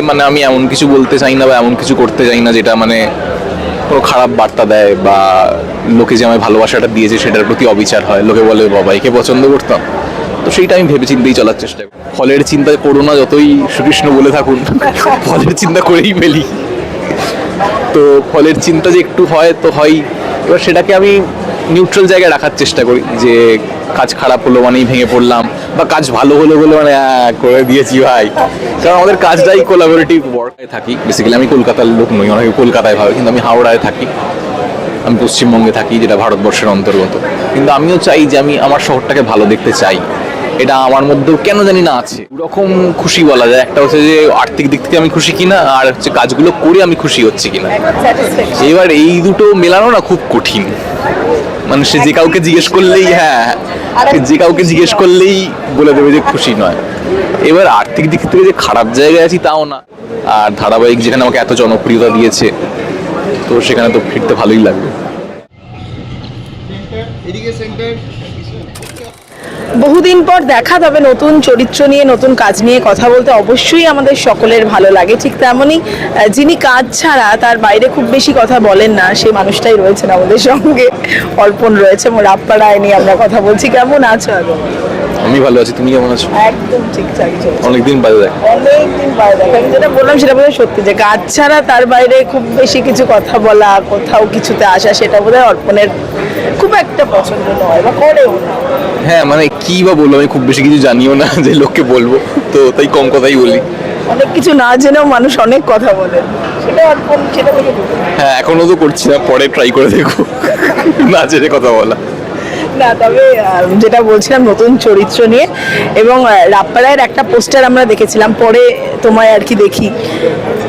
মানে আমি এমন কিছু বলতে চাই না বা এমন কিছু করতে চাই না যেটা মানে কোনো খারাপ বার্তা দেয় বা লোকে যে আমায় ভালোবাসাটা দিয়েছে সেটার প্রতি অবিচার হয়। লোকে বলে বাবা একে পছন্দ করতাম? তো সেইটা আমি ভেবে চিন্তেই চলার চেষ্টা করি। ফলের চিন্তা করো না, যতই শ্রীকৃষ্ণ বলে থাকুন, ফলের চিন্তা করেই ফেলি। তো ফলের চিন্তা যে একটু হয়, তো হয়। এবার সেটাকে আমি নিউট্রাল জায়গায় রাখার চেষ্টা করি যে কাজ খারাপ হলো মানেই ভেঙে পড়লাম। বা কাজ ভালো হলো বলে মানে করে দিয়েছি ভাই। কারণ আমাদের কাজটাই কোলাবোরেটিভ ওয়ার্কে থাকি। বেসিক্যালি আমি কলকাতার লোক নই অনেকে কলকাতায় ভাবে কিন্তু আমি হাওড়ায় থাকি। আমি পশ্চিমবঙ্গে থাকি যেটা ভারতবর্ষের অন্তর্গত। কিন্তু আমিও চাই যে আমি আমার শহরটাকে ভালো দেখতে চাই। এটা আমার মধ্যেও কেন জানি না আছে। রকম খুশি বলা যায়। একটা হচ্ছে যে আর্থিক দিক থেকে আমি খুশি কিনা আর হচ্ছে কাজগুলো করে আমি খুশি হচ্ছি কিনা। এবার এই দুটো মেলানো না খুব কঠিন। মানে সে যে কাউকে জিজ্ঞেস করলেই হ্যাঁ যে কাউকে জিজ্ঞেস করলেই বলে দেবে যে খুশি নয়। এবার আর্থিক দিক থেকে যে খারাপ জায়গায় আছি তাও না। আর ধারাবাহিক যেখানে আমাকে এত জনপ্রিয়তা দিয়েছে তো সেখানে তো ফিরতে ভালোই লাগবে। এদিকে সেন্টার বহুদিন পর দেখা তবে নতুন চরিত্র নিয়ে, নতুন কাজ নিয়ে কথা বলতে। অবশ্যই আমাদের সকলের ভালো লাগে। ঠিক তেমনই যিনি কাজ ছাড়া তার বাইরে খুব বেশি কথা বলেন না, সেই মানুষটাই রয়েছেন আমাদের সঙ্গে। অর্পণ রয়েছে রাপ্পাড়ায় নিয়ে আমরা কথা বলছি। কেমন আছো আমি ভালো আছি তুমি কেমন আছো? একদম ঠিকঠাক চলছে। অনেকদিন বাদে দেখ। অনেকদিন বাইরে দেখা। আমি যেটা বললাম সেটা বোধহয় সত্যি যে কাজ ছাড়া তার বাইরে খুব বেশি কিছু কথা বলা কোথাও কিছুতে আসা সেটা বোধহয় অর্পণের খুব একটা পছন্দ নয় বা করেও না। হ্যাঁ মানে কি বা বলব আমি খুব বেশি কিছু জানিও না যে লোককে বলব তো তাই কম কথাই বলি। অনেক কিছু না জেনেও মানুষ অনেক কথা বলে। সেটা অর্পণ সেটা হ্যাঁ এখনও তো করছি না পরে ট্রাই করে দেখো না জেনে কথা বলা। না, তবে যেটা বলছিলাম, নতুন চরিত্র নিয়ে, এবং রাপ্পারায়ের একটা পোস্টার আমরা দেখেছিলাম, পরে তোমায় আর কি দেখি।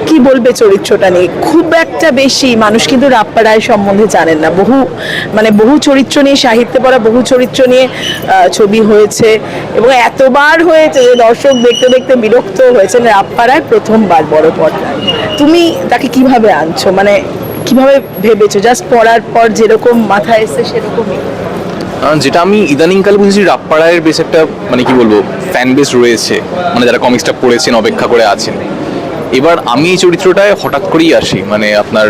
কি বলবে চরিত্রটা নিয়ে? খুব একটা বেশি মানুষ কিন্তু রাপ্পারায় সম্বন্ধে জানেন না। বহু মানে বহু চরিত্র নিয়ে, সাহিত্যে পড়া বহু চরিত্র নিয়ে ছবি হয়েছে, এবং এতবার হয়েছে যে দর্শক দেখতে দেখতে বিরক্ত হয়েছেন রাপ্পারায় প্রথমবার বড় পর্দায়। তুমি তাকে কীভাবে আনছো? মানে কীভাবে ভেবেছো? জাস্ট পড়ার পর যেরকম মাথায় এসছে সেরকমই। যেটা আমি ইদানিংকালে বুঝেছি রাপ্পাড়ায়ের বেশ একটা মানে কি বলব ফ্যান বেস রয়েছে মানে যারা কমিক্সটা পড়েছেন, অপেক্ষা করে আছেন। এবার আমি এই চরিত্রটায় হঠাৎ করেই আসি মানে আপনার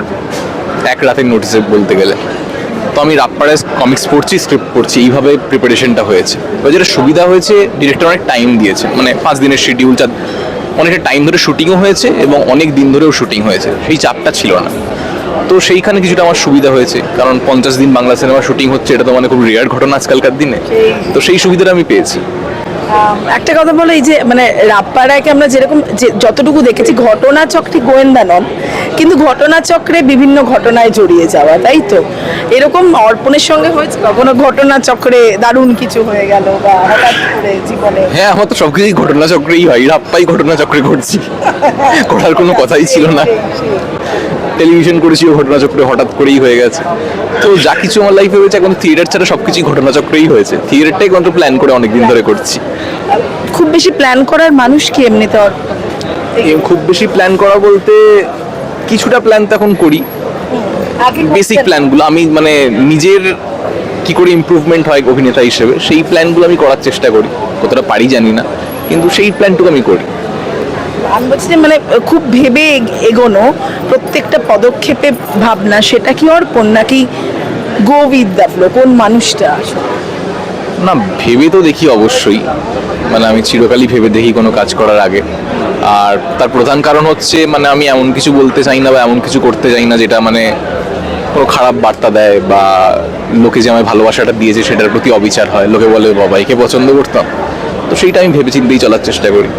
এক রাতের নোটিসে বলতে গেলে। তো আমি রাপ্পাড়ায় কমিক্স পড়ছি স্ক্রিপ্ট পড়ছি, এইভাবে প্রিপারেশনটা হয়েছে। এবার যেটা সুবিধা হয়েছে ডিরেক্টর অনেক টাইম দিয়েছে মানে পাঁচ দিনের শিডিউল চার অনেকটা টাইম ধরে শুটিংও হয়েছে এবং অনেক দিন ধরেও শুটিং হয়েছে। সেই চাপটা ছিল না। তো সেইখানে কিছুটা আমার সুবিধা হয়েছে, কারণ পঞ্চাশ দিন বাংলা সিনেমা শুটিং হচ্ছে, এটা তো মানে খুব রেয়ার ঘটনা আজকালকার দিনে। তো সেই সুবিধাটা আমি পেয়েছি। একটা কথা বলো, এই যে মানে রাপ্পারায়কে আমরা যেরকম যতটুকু দেখেছি ঘটনা চক্রটি গোয়েন্দা নন কিন্তু ঘটনা চক্রে বিভিন্ন ঘটনায় জড়িয়ে যাওয়া তাই তো? এরকম অর্পণের সঙ্গে হয়েছে কখনো? ঘটনা চক্রে দারুণ কিছু হয়ে গেল বা হঠাৎ করে জীবনে? হ্যাঁ আমার তো সবকিছুই ঘটনা চক্রেই হয় রাপ্পাই ঘটনা চক্রে ঘটছি। করার কোনো কথাই ছিল না। টেলিভিশন করেছি ঘটনা চক্রে হঠাৎ করেই হয়ে গেছে। তো যা কিছু আমার লাইফে হয়েছে এখন থিয়েটার ছাড়া সবকিছুই ঘটনা চক্রেই হয়েছে। থিয়েটারটাই কিন্তু প্ল্যান করে অনেকদিন ধরে করছি। খুব বেশি প্ল্যান করার মানুষ কি এমনিতে খুব বেশি প্ল্যান করা বলতে কিছুটা প্ল্যান তো এখন করি। বেসিক প্ল্যানগুলো আমি মানে নিজের কি করে ইমপ্রুভমেন্ট হয় অভিনেতা হিসেবে সেই প্ল্যানগুলো আমি করার চেষ্টা করি। কতটা পারি জানি না কিন্তু সেই প্ল্যানটুকু আমি করি। আমি বলছি যে মানে খুব ভেবে এগোনো প্রত্যেকটা পদক্ষেপে ভাবনা সেটা কি অর্পণ নাকি গো উইথ দ্য ফ্লো কোন মানুষটা না ভেবে তো দেখি অবশ্যই। মানে আমি চিরকালই ভেবে দেখি কোনো কাজ করার আগে। আর তার প্রধান কারণ হচ্ছে মানে আমি এমন কিছু বলতে চাই না বা এমন কিছু করতে চাই না যেটা মানে কোনো খারাপ বার্তা দেয় বা লোকে যে আমায় ভালোবাসাটা দিয়েছে সেটার প্রতি অবিচার হয়। লোকে বলে বাবা একে পছন্দ করতাম। তো সেইটা আমি ভেবে চিন্তেই চলার চেষ্টা করি।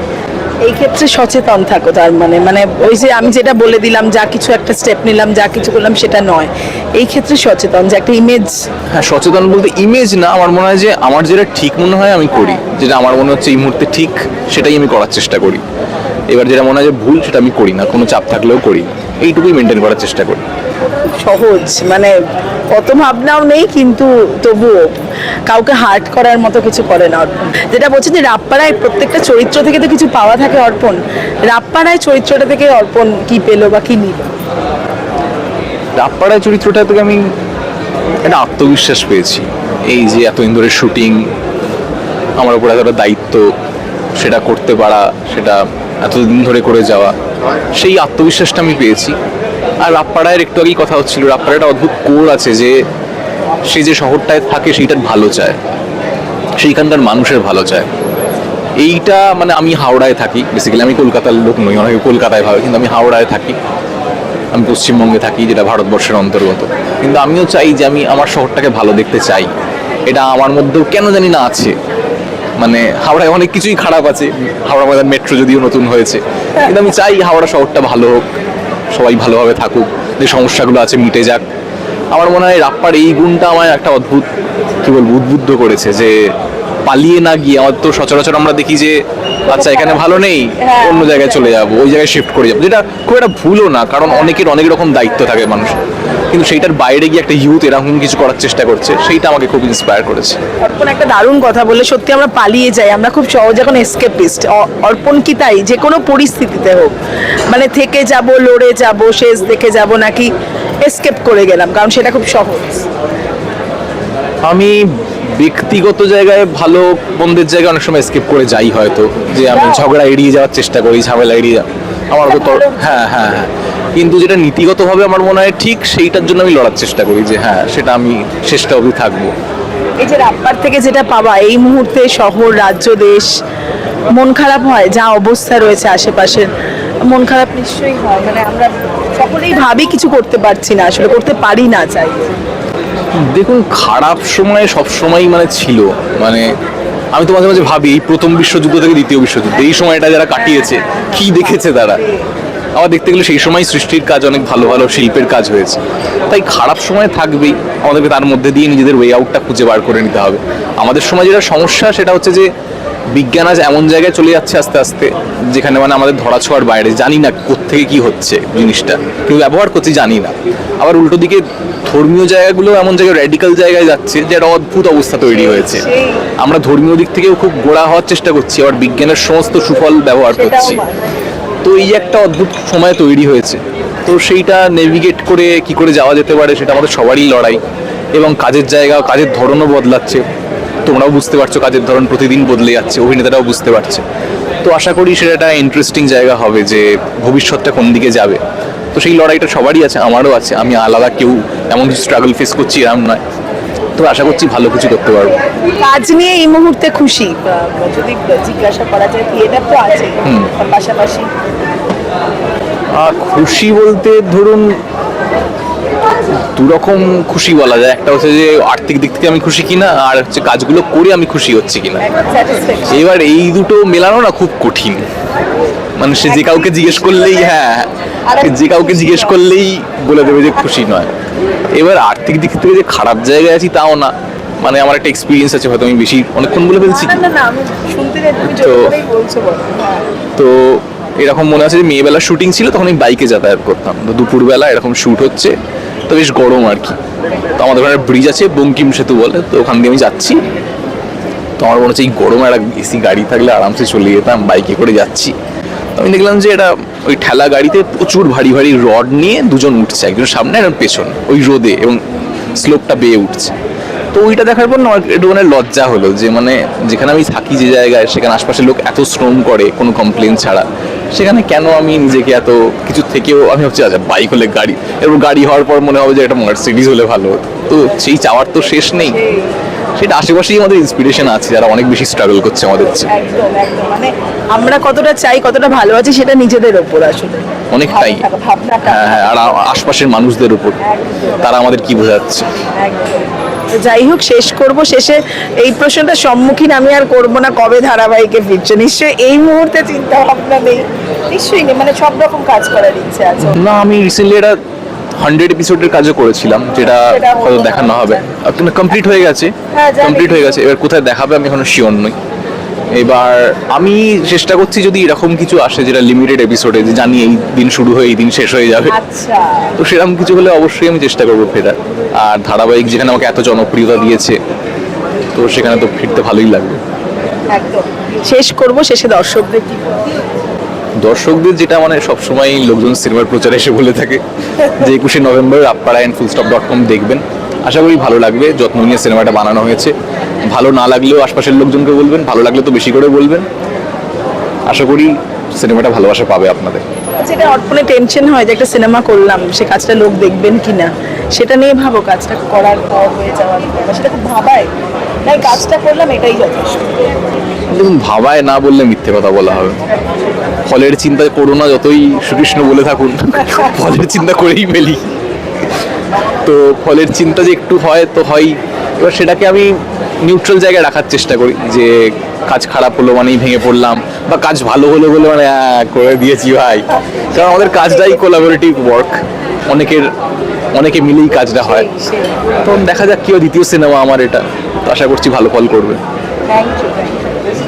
এই ক্ষেত্রে সচেতন থাকো তার মানে। মানে ওই যে আমি যেটা বলে দিলাম যা কিছু একটা স্টেপ নিলাম যা কিছু করলাম সেটা নয়। এই ক্ষেত্রে সচেতন যে একটা ইমেজ হ্যাঁ সচেতন বলতে ইমেজ না আমার মনে হয় যে আমার যেটা ঠিক মনে হয় আমি করি। যেটা আমার মনে হচ্ছে এই মুহূর্তে ঠিক সেটাই আমি করার চেষ্টা করি। এবার যেটা মনে হয় যে ভুল সেটা আমি করি না কোনো চাপ থাকলেও করি। এইটুকুই মেনটেন করার চেষ্টা করি। সহজ মানে অত ভাবনাও নেই কিন্তু তবুও কাউকে হার্ট করার মতো কিছু করে না অর্পণ। যেটা বলছি যে রাপ্পারায় প্রত্যেকটা চরিত্র থেকে তো কিছু পাওয়া থাকে অর্পণ। রাপ্পারায় চরিত্রটা থেকে অর্পণ কি পেল বা কি নিল? রাপ্পাড়ায় চরিত্রটা থেকে আমি একটা আত্মবিশ্বাস পেয়েছি। এই যে এতদিন ধরে শুটিং আমার উপর এতটা দায়িত্ব সেটা করতে পারা সেটা এতদিন ধরে করে যাওয়া, সেই আত্মবিশ্বাসটা আমি পেয়েছি। আর রাপ্পাড়ায়ের একটু আগেই কথা হচ্ছিল রাপ্পাড়া একটা অদ্ভুত কোর আছে যে, সে যে শহরটায় থাকে সেইটার ভালো চায়, সেইখানকার মানুষের ভালো চায়। এইটা মানে আমি হাওড়ায় থাকি বেসিক্যালি আমি কলকাতার লোক নই, অনেকে কলকাতায় ভাবে, কিন্তু আমি হাওড়ায় থাকি। আমি পশ্চিমবঙ্গে থাকি, যেটা ভারতবর্ষের অন্তর্গত। কিন্তু আমিও চাই যে আমি আমার শহরটাকে ভালো দেখতে চাই। এটা আমার মধ্যেও কেন জানি না আছে। মানে হাওড়ায় অনেক কিছুই খারাপ আছে। হাওড়া ময়দান মেট্রো যদিও নতুন হয়েছে। কিন্তু আমি চাই হাওড়া শহরটা ভালো হোক, সবাই ভালোভাবে থাকুক, যে সমস্যাগুলো আছে মিটে যাক। আমার মনে হয় রাপ্পার এই গুণটা আমার একটা অদ্ভুত, কি বলব, উদ্বুদ্ধ করেছে যে পালিয়ে না গিয়ে আমার তো সচরাচর আমরা দেখি যে আচ্ছা এখানে ভালো নেই অন্য জায়গায় চলে যাব ওই জায়গায় শিফট করে যাব। যেটা খুব একটা ভুলও না কারণ অনেকের অনেক রকম দায়িত্ব থাকে মানুষ। কিন্তু সেইটার বাইরে গিয়ে একটা ইউথ এরকম কিছু করার চেষ্টা করছে সেইটা আমাকে খুব ইন্সপায়ার করেছে। অর্পণ একটা দারুণ কথা বলে সত্যি আমরা পালিয়ে যাই আমরা খুব সহজ এখন এসকেপিস্ট অর্পণ কি তাই? যে কোনো পরিস্থিতিতে হোক। মানে থেকে যাব লড়ে যাব শেষ দেখে যাব নাকি এসকেপ করে গেলাম কারণ সেটা খুব সহজ। আমি ব্যক্তিগত জায়গায় ভালো বন্ধের জায়গায় অনেক সময় স্কিপ করে যাই হয়তো যে আমি ঝগড়া এড়িয়ে যাওয়ার চেষ্টা করি ঝামেলা এড়িয়ে যাওয়া। আমার তো হ্যাঁ হ্যাঁ হ্যাঁ। কিন্তু যেটা নীতিগতভাবে আমার মনে হয় ঠিক সেইটার জন্য আমি লড়ার চেষ্টা করি যে হ্যাঁ সেটা আমি শেষটা অবধি থাকব। এই যে রাপ্পার থেকে যেটা পাওয়া এই মুহূর্তে শহর রাজ্য দেশ মন খারাপ হয়? যা অবস্থা রয়েছে আশেপাশের মন খারাপ নিশ্চয়ই হয়। মানে আমরা সকলেই ভাবি কিছু করতে পারছি না আসলে করতে পারি না চাই। দেখুন, খারাপ সময় সব সময় মানে ছিল। মানে আমি তো মাঝে মাঝে ভাবি, এই প্রথম বিশ্বযুদ্ধ থেকে দ্বিতীয় বিশ্বযুদ্ধ, এই সময়টা যারা কাটিয়েছে, কি দেখেছে তারা? আবার দেখতে গেলে সেই সময় সৃষ্টির কাজ অনেক ভালো ভালো শিল্পের কাজ হয়েছে। তাই খারাপ সময় থাকবেই, আমাদেরকে তার মধ্যে দিয়ে নিজেদের ওয়ে আউটটা খুঁজে বার করে নিতে হবে। আমাদের সময় যেটা সমস্যা, সেটা হচ্ছে যে, বিজ্ঞান আজ এমন জায়গায় চলে যাচ্ছে আস্তে আস্তে, যেখানে মানে আমাদের ধরা ছোঁয়ার বাইরে, জানি না কোত্থেকে কি হচ্ছে জিনিসটা। কেউ ব্যবহার করছি জানি না। আবার উল্টো দিকে ধর্মীয় জায়গাগুলো এমন জায়গায় র্যাডিক্যাল জায়গায় যাচ্ছে যে একটা অদ্ভুত অবস্থা তৈরি হয়েছে। আমরা ধর্মীয় দিক থেকেও খুব গোড়া হওয়ার চেষ্টা করছি আবার বিজ্ঞানের সমস্ত সুফল ব্যবহার করছি। তো এই একটা অদ্ভুত সময় তৈরি হয়েছে। তো সেইটা নেভিগেট করে কি করে যাওয়া যেতে পারে সেটা আমাদের সবারই লড়াই এবং কাজের জায়গা কাজের ধরনও বদলাচ্ছে। তোমরাও বুঝতে পারছ কাজের ধরন প্রতিদিন বদলে যাচ্ছে অভিনেতারাও বুঝতে পারছে। তো আশা করি সেটা একটা ইন্টারেস্টিং জায়গা হবে যে ভবিষ্যৎটা কোন দিকে যাবে। তো সেই লড়াইটা সবারই আছে আমারও আছে। আমি আলাদা কেউ এমন কিছু স্ট্রাগল ফেস করছি এরম নয়। তো আশা করছি ভালো কিছু করতে পারব। কাজ নিয়ে এই মুহূর্তে খুশি। যদি জিজ্ঞাসা করা যায় থিয়েটার তো আছে পাশাপাশি? খুশি বলতে ধরুন দুরকম খুশি বলা যায়। একটা হচ্ছে যে আর্থিক দিক থেকে আমি খুশি কিনা আর হচ্ছে কাজগুলো করে আমি খুশি হচ্ছি কিনা। এবার এই দুটো মেলানো না খুব কঠিন। মানে সে যে কাউকে জিজ্ঞেস করলেই হ্যাঁ যে কাউকে জিজ্ঞেস করলেই বলে দেবে যে খুশি নয়। এবার আর্থিক দিক থেকে যে খারাপ জায়গায় আছি তাও না। মানে আমার একটা এক্সপিরিয়েন্স আছে হয়তো আমি বেশি অনেকক্ষণ বলে ফেলছি। তো- হ্যাঁ। তো এরকম মনে আছে যে মেয়েবেলা শুটিং ছিল তখন আমি বাইকে যাতায়াত করতাম। তো দুপুরবেলা এরকম শ্যুট হচ্ছে তো বেশ গরম আর কি। তো আমাদের ওখানে ব্রিজ আছে বঙ্কিম সেতু বলে তো ওখান দিয়ে আমি যাচ্ছি। তো আমার মনে হচ্ছে এই গরমে একটা এসি গাড়ি থাকলে আরামসে চলে যেতাম বাইকে করে যাচ্ছি। আমি দেখলাম যে এটা ওই ঠেলা গাড়িতে প্রচুর ভারী ভারী রড নিয়ে দুজন উঠছে, একজন সামনে একজন পেছন, ওই রোদে এবং স্লোপটা বেয়ে উঠছে। তো ওইটা দেখার পর না একটু মানে লজ্জা হলো যে মানে যেখানে আমি থাকি যে জায়গায়, সেখানে আশপাশের লোক এত শ্রম করে, কোনো কমপ্লেন ছাড়া, সেখানে কেন আমি নিজেকে এত কিছু থেকেও আমি ভাবছি আচ্ছা বাইক হলে গাড়ি। এরপর গাড়ি হওয়ার পর মনে হবে যে একটা মার্সিডিজ হলে ভালো তো সেই চাওয়ার তো শেষ নেই। সেটা আশেপাশেই আমাদের ইন্সপিরেশন আছে যারা অনেক বেশি স্ট্রাগল করছে আমাদের একদম একদম। মানে আমরা কতটা চাই কতটা ভালো আছি সেটা নিজেদের ওপর আসলে। অনেকটাই। হ্যাঁ হ্যাঁ আর আশপাশের মানুষদের উপর। তারা আমাদের কি বোঝাচ্ছে? যাই হোক শেষ করব। শেষে এই প্রশ্নটা সম্মুখীন আমি আর করব না কবে ধারাবাহিকে ফিরছে? নিশ্চয়ই এই মুহূর্তে চিন্তা ভাবনা নেই। নিশ্চয়ই নেই মানে সব রকম কাজ করার ইচ্ছে আছে। না আমি রিসেন্টলি এটা হান্ড্রেড এপিসোডের কাজও করেছিলাম যেটা হয়তো দেখানো হবে। কমপ্লিট হয়ে গেছে? হ্যাঁ, কমপ্লিট হয়ে গেছে। এবার কোথায় দেখাবে আমি এখনও শিওর নই। এবার আমি চেষ্টা করছি যদি এরকম কিছু আসে যেটা লিমিটেড এপিসোডে যে জানি এই দিন শুরু হয়ে এই দিন শেষ হয়ে যাবে। আচ্ছা। তো সেরকম কিছু হলে অবশ্যই আমি চেষ্টা করব ফেরার। আর ধারাবাহিক যেখানে আমাকে এত জনপ্রিয়তা দিয়েছে তো সেখানে তো ফিরতে ভালোই লাগবে। একদম। শেষ করব শেষে দর্শকদের কি? দর্শকদের যেটা মানে সবসময় লোকজন সিনেমার প্রচারে এসে বলে থাকে যে একুশে November আপপাড়া and full stop dot com দেখবেন। আশা করি ভালো লাগবে, যত্ন নিয়ে সিনেমাটা বানানো হয়েছে। ভালো না লাগলেও আশপাশের লোকজনকে বলবেন, ভালো লাগলে তো বেশি করে বলবেন। আশা করি সিনেমাটা ভালোবাসা পাবে আপনাদের। যেটা অর্পণে টেনশন হয় যে একটা সিনেমা করলাম, সে কাজটা লোক দেখবেন কি না সেটা নিয়ে ভাবো, কাজটা করার পর হয়ে যাওয়ার সেটা খুব ভাবায়। এই কাজটা করলাম, এটাই যথেষ্ট। দেখুন, ভাবায় না বললে মিথ্যে কথা বলা হবে। ফলের চিন্তা করো না, যতই শ্রীকৃষ্ণ বলে থাকুন, ফলের চিন্তা করেই ফেলি। তো ফলের চিন্তা যে একটু হয়, তো হয় এবার সেটাকে আমি নিউট্রাল জায়গায় রাখার চেষ্টা করি, যে কাজ খারাপ হলো মানেই ভেঙে পড়লাম, বা কাজ ভালো হলো বলে মানে করে দিয়েছি ভাই। কারণ আমাদের কাজটাই কোলাবোরেটিভ ওয়ার্ক অনেকের, অনেকে মিলেই কাজটা হয়। তখন দেখা যাক কি হয়, দ্বিতীয় সিনেমা আমার এটা। আশা করছি ভালো ফল করবে। Thank you 10